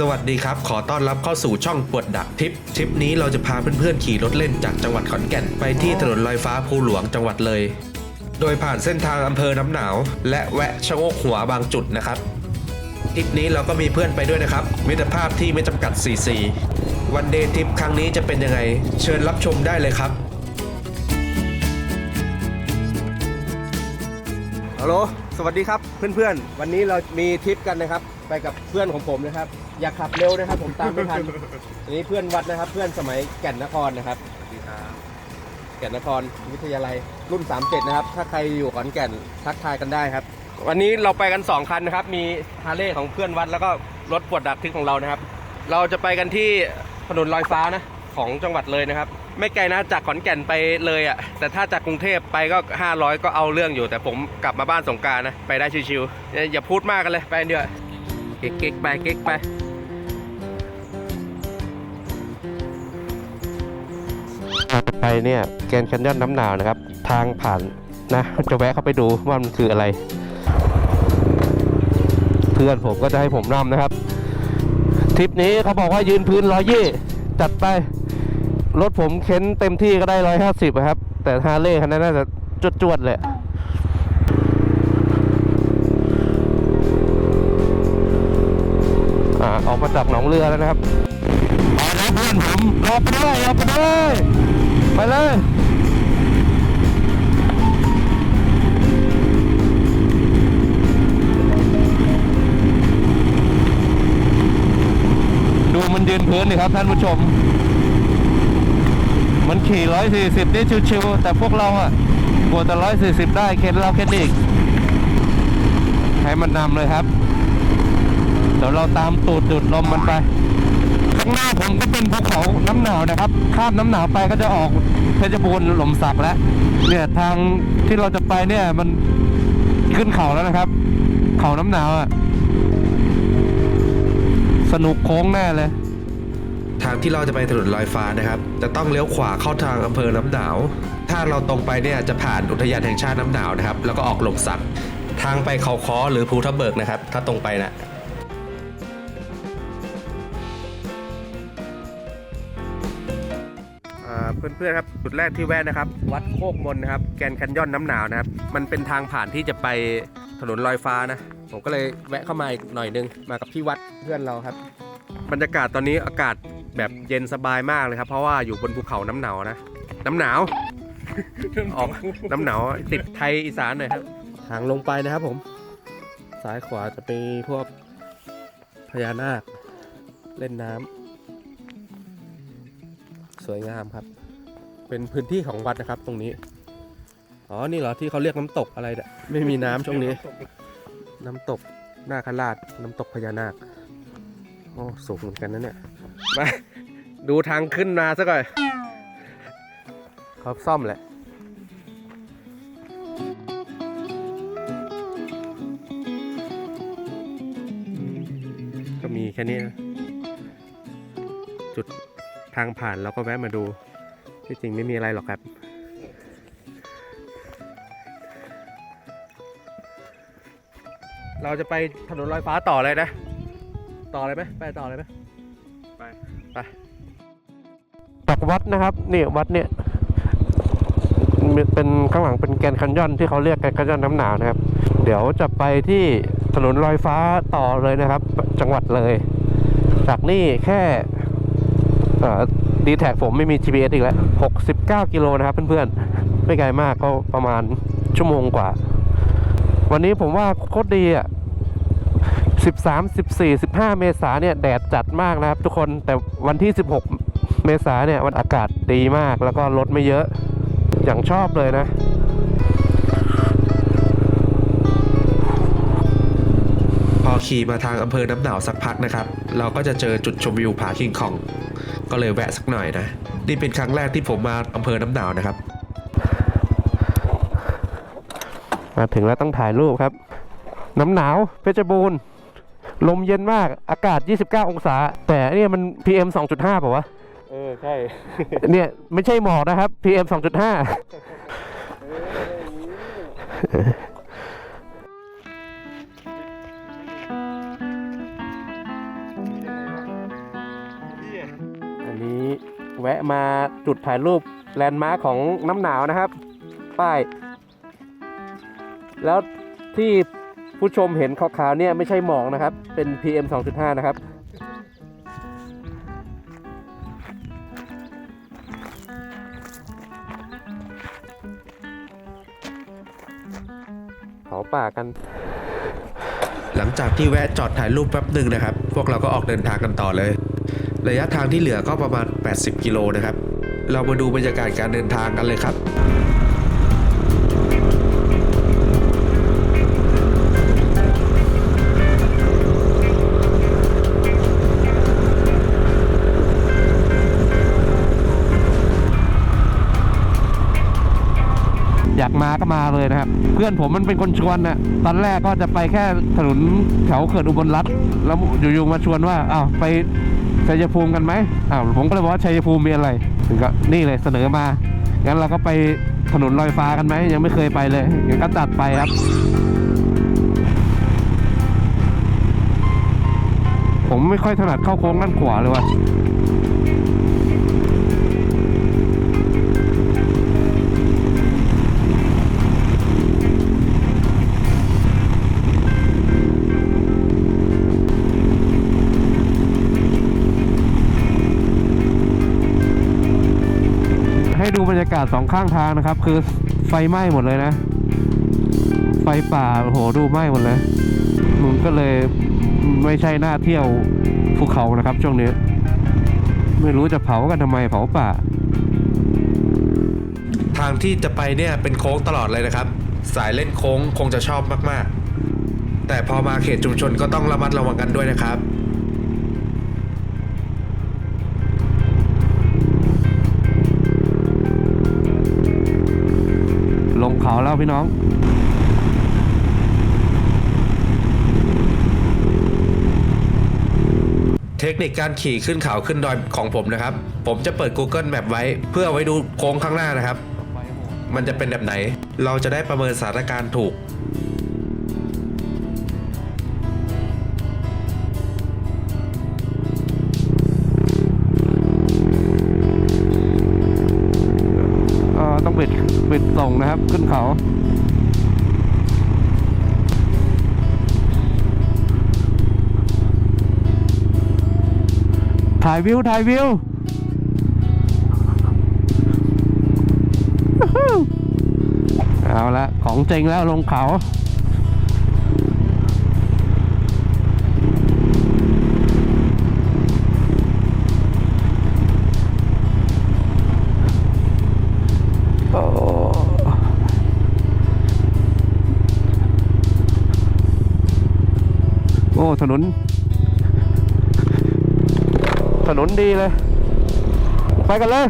สวัสดีครับ ขอต้อนรับเข้าสู่ช่องปวดดักทริปทริปนี้เราจะพาเพื่อนๆขี่รถเล่นจากจังหวัดขอนแก่น ไปที่ถนนลอยฟ้าภูหลวงจังหวัดเลย โดยผ่านเส้นทางอำเภอน้ำหนาว และแวะชะโงกหัวบางจุดนะครับทริปนี้เราก็มีเพื่อนไปด้วยนะครับมิตรภาพที่ไม่จำกัด 4 4 วันเดย์ทริปครั้งนี้จะเป็นยังไง เชิญรับชมได้เลยครับฮัลโหลสวัสดีครับเพื่อนๆ วันนี้เรามีทริปกันนะครับ ไปกับเพื่อนของผมนะครับ อย่าขับเร็วนะครับ ผมตามไม่ทันอันนี้เพื่อนวัดนะครับ เพื่อนสมัยแก่นนครนะครับแก่นนครวิทยาลัยรุ่น 37 นะครับ ถ้าใครอยู่ขอนแก่นทักทายกันได้ครับ วันนี้เราไปกัน 2 คันนะครับ มีฮาร์เลย์ของเพื่อนวัดแล้วก็รถปวดดักทริปของเรานะครับ เราจะไปกันที่ถนนลอยฟ้านะของจังหวัดเลยนะครับ ไม่ไกลนะจากขอนแก่นไปเลยอะ่ะแต่ถ้าจากกรุงเทพไปก็ 500 ก็เอาเรื่องอยู่ แต่ผมกลับมาบ้านสงการนะไปได้ชิวๆอย่าอย่าพูดมากกันเลยไปเดี๋ยว เก๊กๆไปเก๊กไปไปเนี่ยแกนด์แคนยอนน้ำหนาวนะครับ ทางผ่านนะจะแวะเข้าไปดูว่ามันคืออะไร เพื่อนผมก็จะให้ผมนำนะครับทริปนี้เขาบอกว่ายืนพื้นร้อยยี่จัดไป รถผมเข็นเต็มที่ก็ได้ร้อยห้าสิบครับ แต่ฮาร์เลย์คันนั้นน่าจะจวดๆเลย มาจากหนองเรือแล้วนะครับเอาละเพื่อนผมรอไปด้วยรอไปด้วยไปเลยดูมันยืนพื้นนี่ครับท่านผู้ชม มันขี่ร้อยสี่สิบได้ชิวๆแต่พวกเราอะกลัวแต่ร้อยสี่สิบได้เข็นเราเข็นอีก ให้มันนำเลยครับ ยวเราตามตูดดูดลมมันไป ข้างหน้าผมก็เป็นภูเขาน้ำหนาวนะครับข้ามน้ำหนาวไปก็จะออกเพชรบูรณ์หล่มสักแล้วเนี่ยทางที่เราจะไปเนี่ยมันขึ้นเขาแล้วนะครับ เขาน้ำหนาวอะสนุกโค้งแน่เลย ทางที่เราจะไปถนนลอยฟ้านะครับ จะต้องเลี้ยวขวาเข้าทางอำเภอน้ำหนาว ถ้าเราตรงไปเนี่ยจะผ่านอุทยานแห่งชาติน้ำหนาวนะครับ แล้วก็ออกหลมสัก ทางไปเขาค้อหรือภูทับเบิกนะครับ ถ้าตรงไปนะ เพื่อนๆครับจุดแรกที่แวะนะครับ วัดโคกมนนะครับ แกรนด์แคนยอนน้ำหนาวนะครับ มันเป็นทางผ่านที่จะไปถนนลอยฟ้านะ ผมก็เลยแวะเข้ามาอีกหน่อยนึง มากับพี่วัดเพื่อนเราครับ บรรยากาศตอนนี้อากาศแบบเย็นสบายมากเลยครับ เพราะว่าอยู่บนภูเขาน้ำหนาวนะ น้ำหนาว ออกน้ำหนาวติดไทยอีสานหน่อยครับทางลงไปนะครับผม ซ้ายขวาจะมีพวกพญานาค เล่นน้ำสวยงามครับ เป็นพื้นที่ของวัดนะครับ ตรงนี้ อ๋อ นี่เหรอที่เขาเรียกน้ำตกอะไรเนี่ยไม่มีน้ำช่วงนี้ น้ำตกนาคราชน้ำตกพญานาค โอ้สูงเหมือนกันนะเนี่ย มาดูทางขึ้นมาซะก่อนเขาซ่อมแหละก็มีแค่นี้นะจุดทางผ่านเราก็แวะมาดู ที่จริงไม่มีอะไรหรอกครับ เราจะไปถนนลอยฟ้าต่อเลยนะ ต่อเลยไหมไปต่อเลยไหมไปไปจากวัดนะครับนี่วัดเนี่ยมีเป็นข้างหลังเป็นแกรนด์แคันยอนที่เขาเรียกแกรนด์แคันยอนน้ำหนาวนะครับ เดี๋ยวจะไปที่ถนนลอยฟ้าต่อเลยนะครับ จังหวัดเลย จากนี่แค่ ดีแท็กผมไม่มี GPS อีกแล้ว 69 กิโลนะครับเพื่อนๆ ไม่ไกลมากก็ประมาณชั่วโมงกว่า วันนี้ผมว่าโคตรดีอะ 13 14 15 เมษาเนี่ย แดดจัดมากนะครับทุกคน แต่วันที่ 16 เมษาเนี่ยวันอากาศดีมากแล้วก็รถไม่เยอะ อย่างชอบเลยนะ ขี่มาทางอำเภอน้ำหนาวสักพักนะครับ เราก็จะเจอจุดชมวิวผาคิงคอง ก็เลยแวะสักหน่อยนะ นี่เป็นครั้งแรกที่ผมมาอำเภอน้ำหนาวนะครับ มาถึงแล้วต้องถ่ายรูปครับ น้ำหนาวเพชรบูรณ์ลมเย็นมากอากาศ 29 องศา แต่เนี่ยมัน PM 2.5ป่าวะเออใช่ เนี่ยไม่ใช่หมอกนะครับ PM 2.5 แวะมาจุดถ่ายรูปแลนด์มาร์คของน้ำหนาวนะครับ ป้าย แล้วที่ผู้ชมเห็นขาวๆเนี่ยไม่ใช่หมอกนะครับ เป็น PM 2.5 นะครับ เผาป่ากัน หลังจากที่แวะจอดถ่ายรูปแป๊บหนึ่งนะครับ พวกเราก็ออกเดินทางกันต่อเลย ระยะทางที่เหลือก็ประมาณ 80 กิโลนะครับ เรามาดูบรรยากาศการเดินทางกันเลยครับอยากมาก็มาเลยนะครับ เพื่อนผมมันเป็นคนชวนนะตอนแรกก็จะไปแค่ถนนแถวเขื่อนอุบลรัฐแล้วอยู่ๆมาชวนว่าอ้าวไป ชัยภูมิกันไหมอ้าวผมก็เลยบอกว่าชัยภูมิมีอะไร ถึงก็นี่เลยเสนอมา งั้นเราก็ไปถนนลอยฟ้ากันไหม ยังไม่เคยไปเลยงั้นก็จัดไปครับ ผมไม่ค่อยถนัดเข้าโค้งด้านขวาเลยว่ะากาศสองข้างทางนะครับ คือไฟไหม้หมดเลยนะ ไฟป่าโอ้โหดูไหม้หมดเลยมันก็เลยไม่ใช่หน้าเที่ยวภูเขานะครับ ช่วงนี้ ไม่รู้จะเผากันทำไมเผาป่า ทางที่จะไปเนี่ยเป็นโค้งตลอดเลยนะครับ สายเล่นโค้งคงจะชอบมาก ๆ แต่พอมาเขตชุมชนก็ต้องระมัดระวังกันด้วยนะครับ พี่น้องเทคนิคการขี่ขึ้นเขาขึ้นดอยของผมนะครับ ผมจะเปิด Google Map ไว้ เพื่อไว้ดูโค้งข้างหน้านะครับ มันจะเป็นแบบไหน เราจะได้ประเมินสถานการณ์ถูก ส่งนะครับ ขึ้นเขาถ่ายวิวถ่ายวิวเอาละของจริงแล้วลงเขา อ้ถนน ถนนดีเลย ไปกันเลย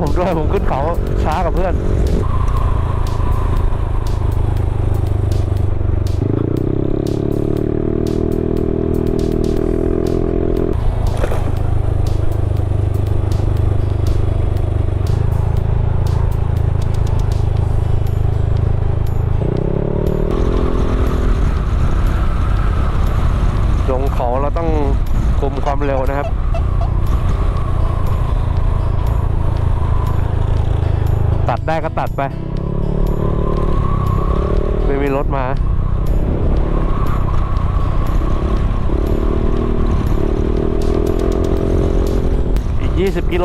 ผมด้วยผมขึ้นเขาช้ากับเพื่อน ลงเขาเราต้องคุมความเร็วนะครับ ตัดได้ก็ตัดไป ไม่มีรถมาอีก20กิโล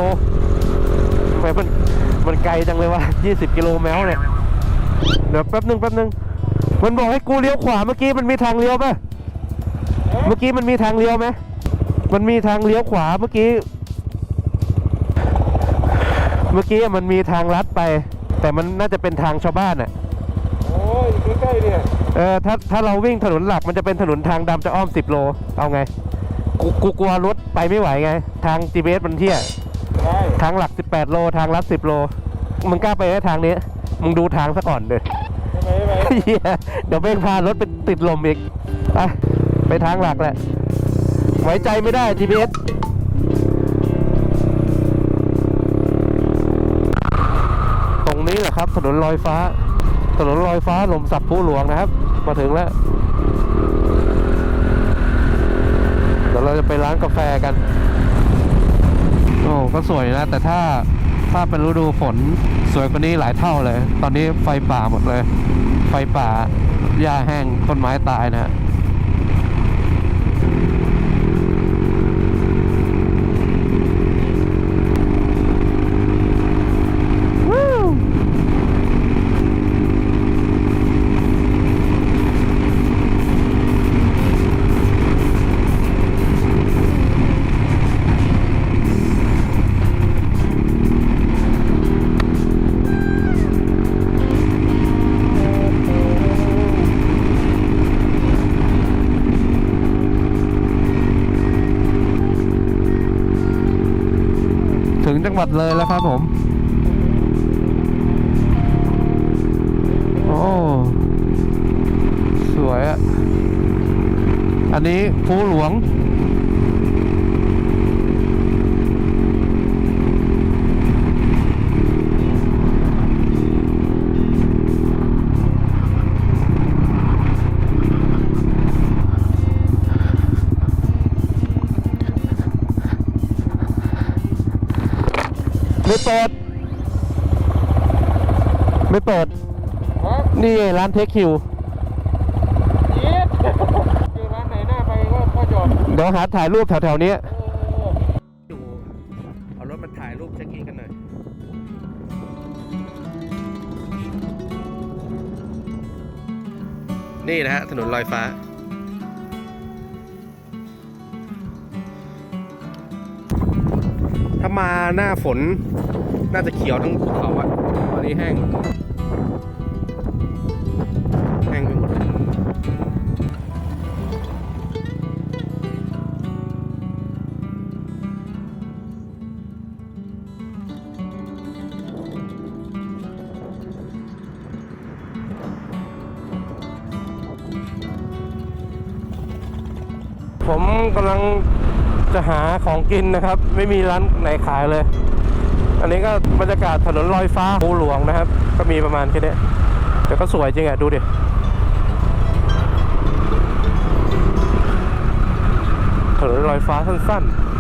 ทำไมมันมันไกลจังเลยวะ20กิโลแมวเนี่ย เดี๋ยวแป๊บนึงแป๊บนึง มันบอกให้กูเลี้ยวขวาเมื่อกี้มันมีทางเลี้ยวป่ะ เมื่อกี้มันมีทางเลี้ยวไหม มันมีทางเลี้ยวขวาเมื่อกี้ เมื่อกี้มันมีทางลัดไป แต่มันน่าจะเป็นทางชาวบ้านอะโอ้ยใกล้ๆเนี่ยเออถ้าถ้าเราวิ่งถนนหลักมันจะเป็นถนนทางดำจะอ้อม 10 โล เอาไง กูกูกลัวรถไปไม่ไหวไง ทาง GPS มันเที่ยได้ทางหลัก 18 โล ทางลัด 10 โล มึงกล้าไปไหมทางนี้ มึงดูทางซะก่อนเด้อ ใช่ไหมใช่ไหมเหี้ยเดี๋ยวเบ่งพารถไปติดลมอีก ไป ไปทางหลักแหละ ไว้ใจไม่ได้ GPS นี้แหละครับ ถนนลอยฟ้า ถนนลอยฟ้าลมสับผู้หลวงนะครับ มาถึงแล้ว เดี๋ยวเราจะไปร้านกาแฟกัน โอ้ก็สวยนะ แต่ถ้าถ้าเป็นฤดูฝนสวยกว่านี้หลายเท่าเลย ตอนนี้ไฟป่าหมดเลย ไฟป่าหญ้าแห้งต้นไม้ตายนะฮะ งจังหวัดเลยแล้วครับผม โอ้ สวยอะอันนี้ภูหลวง ไม่เปิดครับนี่ไงร้านเทคคิวยีดเจอร้านไหนหน้าไปก็ก็จอดเดี๋ยวหาถ่ายรูปแถวๆนี้อยู่เอารถมาถ่ายรูปเช็คอินกันหน่อยนี่นะฮะ ถนนลอยฟ้า ถ้ามาหน้าฝน น่าจะเขียวทั้งภูเขาอะตอนนี้แห้ง กำลังจะหาของกินนะครับ ไม่มีร้านไหนขายเลย อันนี้ก็บรรยากาศถนนลอยฟ้าภูหลวงนะครับ ก็มีประมาณแค่นี้แต่ก็สวยจริงอะดูดิถนนลอยฟ้าสั้นๆ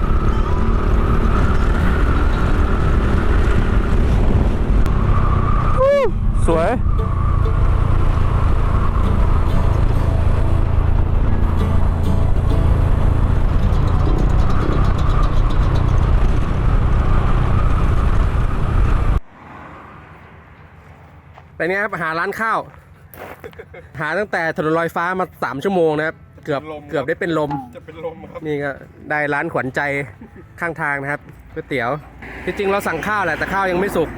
นี่ยครับหาร้านข้าว หาตั้งแต่ถนนลอยฟ้ามาสามชั่วโมงนะครับ เกือบเกือบได้เป็นลม จะเป็นลมครับ นี่ก็ได้ร้านขวัญใจข้างทางนะครับก๋วยเตี๋ยวที่จริงเราสั่งข้าวแหละแต่ข้าวยังไม่สุก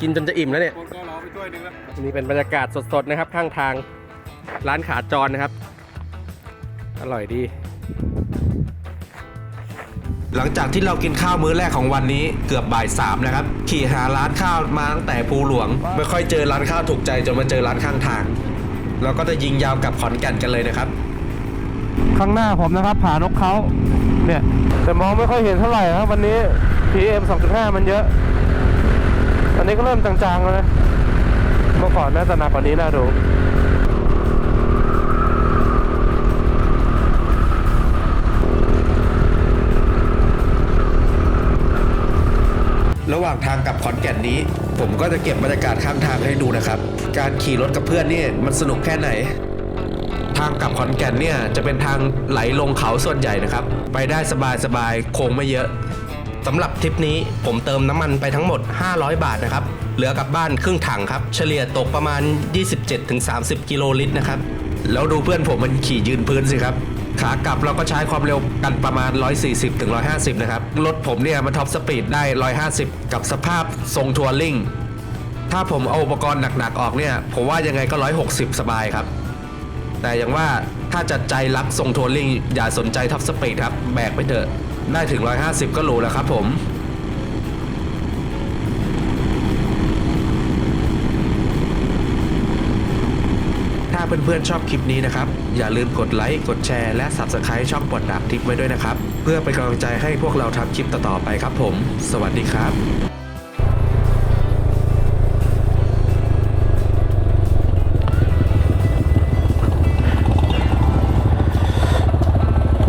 กินจนจะอิ่มแล้วเนี่ยคนก็รอไปถ้วยหนึงแล้วนี่เป็นบรรยากาศสดๆนะครับ ข้างทาง ร้านขาจรนะครับ อร่อยดี หลังจากที่เรากินข้าวมื้อแรกของวันนี้เกือบบ่ายสามนะครับ ขี่หาร้านข้าวมาตั้งแต่ภูหลวง ไม่ค่อยเจอร้านข้าวถูกใจจนมาเจอร้านข้างทาง เราก็จะยิงยาวกลับขอนแก่นกันเลยนะครับ ข้างหน้าผมนะครับผานกเขาเนี่ยแต่มองไม่ค่อยเห็นเท่าไหร่ครับวันนี้ PM 2.5 มันเยอะอันนี้ก็เริ่มจางๆแล้วนะเมื่อก่อนน่าจะหนักกว่านี้น่าดู ระหว่างทางกลับขอนแก่นนี้ ผมก็จะเก็บบรรยากาศข้างทางให้ดูนะครับ การขี่รถกับเพื่อนนี่มันสนุกแค่ไหน ทางกลับขอนแก่นเนี่ยจะเป็นทางไหลลงเขาส่วนใหญ่นะครับ ไปได้สบายๆโค้งไม่เยอะสำหรับทริปนี้ผมเติมน้ำมันไปทั้งหมด 500 บาทนะครับ เหลือกลับบ้านครึ่งถังครับ เฉลี่ยตกประมาณ 27-30 กิโลลิตรนะครับ แล้วดูเพื่อนผมมันขี่ยืนพื้นสิครับ ขากลับเราก็ใช้ความเร็วกันประมาณ 140ถึง150 นะครับ รถผมเนี่ยมันท็อปสปีดได้ 150 กับสภาพทรงทัวริงถ้าผมเอาอุปกรณ์หนักๆออกเนี่ย ผมว่ายังไงก็ 160 สบายครับ แต่อย่างว่าถ้าจะใจรักทรงทัวริงอย่าสนใจท็อปสปีดครับ แบกไปเถอะ ได้ถึง 150 ก็หรูแล้วครับผม เพื่อนๆชอบคลิปนี้นะครับ อย่าลืมกดไลค์ กดแชร์ และ Subscribe ช่องปวดดักทิปไว้ด้วยนะครับ เพื่อเป็นกำลังใจให้พวกเราทำคลิปต่อๆไปครับผม สวัสดีครับ